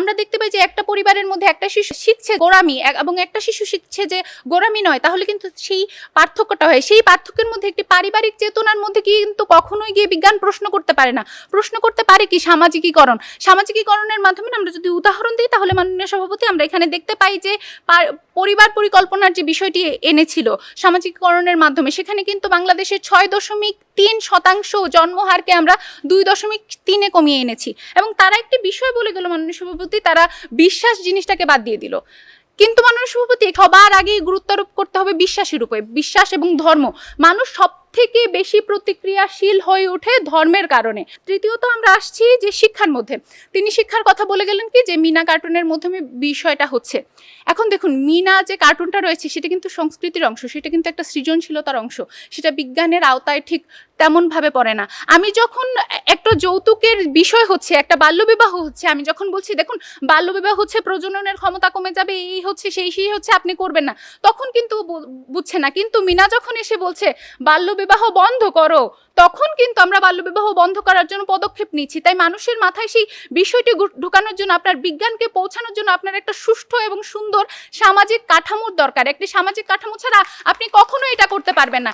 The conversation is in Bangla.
আমরা দেখতে পাই যে একটা পরিবারের মধ্যে একটা শিশু শিখছে গোড়ামি এবং একটা শিশু শিখছে যে গোড়ামি নয়, তাহলে কিন্তু সেই পার্থক্যটা হয়। সেই পার্থক্যের মধ্যে একটি পারিবারিক চেতনার মধ্যে কিন্তু কখনোই গিয়ে বিজ্ঞান প্রশ্ন করতে পারে না। প্রশ্ন করতে পারে কি? সামাজিকীকরণ। সামাজিকীকরণের মাধ্যমে আমরা যদি উদাহরণ দিই, তাহলে মাননীয় সভাপতি আমরা এখানে দেখতে পাই যে পরিবার পরিকল্পনার যে বিষয়টি এনেছিল সামাজিকীকরণের মাধ্যমে, সেখানে কিন্তু বাংলাদেশের ছয় দশমিক তিন শতাংশ জন্মহারকে আমরা দুই দশমিক তিনে কমিয়ে এনেছি। এবং তারা একটি বিষয় বলে গেল মাননীয় সভাপতি তারা বিশ্বাস জিনিসটাকে বাদ দিয়ে দিল। কিন্তু মাননীয় সভাপতি সবার আগে গুরুত্ব আরোপ করতে হবে বিশ্বাসের উপরে। বিশ্বাস এবং ধর্ম। মানুষ সব থেকে বেশি প্রতিক্রিয়াশীল হয়ে ওঠে ধর্মের কারণে। তৃতীয়ত আমরা আসছি যে শিক্ষার মধ্যে। তিনি শিক্ষার কথা বলে গেলেন কি? যে মিনা কার্টুনের মাধ্যমে বিষয়টা হচ্ছে। এখন দেখুন, মিনা যে কার্টুনটা রয়েছে, সেটা কিন্তু সংস্কৃতির অংশ, সেটা কিন্তু একটা সৃজনশীলতার অংশ। সেটা বিজ্ঞানের আওতায় ঠিক তেমনভাবে পড়ে না। আমি যখন একটা যৌতুকের বিষয় হচ্ছে, একটা বাল্যবিবাহ হচ্ছে, আমি যখন বলছি, দেখুন, বাল্যবিবাহ হচ্ছে, প্রজননের ক্ষমতা কমে যাবে, এই হচ্ছে, সেই সেই হচ্ছে, আপনি করবেন না। তখন কিন্তু বুঝছে না। কিন্তু মিনা যখন এসে বলছে বাল্যবিবাহ বন্ধ করো। তখন কিন্তু আমরা বাল্যবিবাহ বন্ধ করার জন্য পদক্ষেপ নিচ্ছি। তাই মানুষের মাথায় সেই বিষয়টি ঢুকানোর জন্য, আপনার বিজ্ঞানকে পৌঁছানোর জন্য আপনার একটা সুষ্ঠু এবং সুন্দর সামাজিক কাঠামোর দরকার। একটি সামাজিক কাঠামো ছাড়া আপনি কখনো এটা করতে পারবেন না।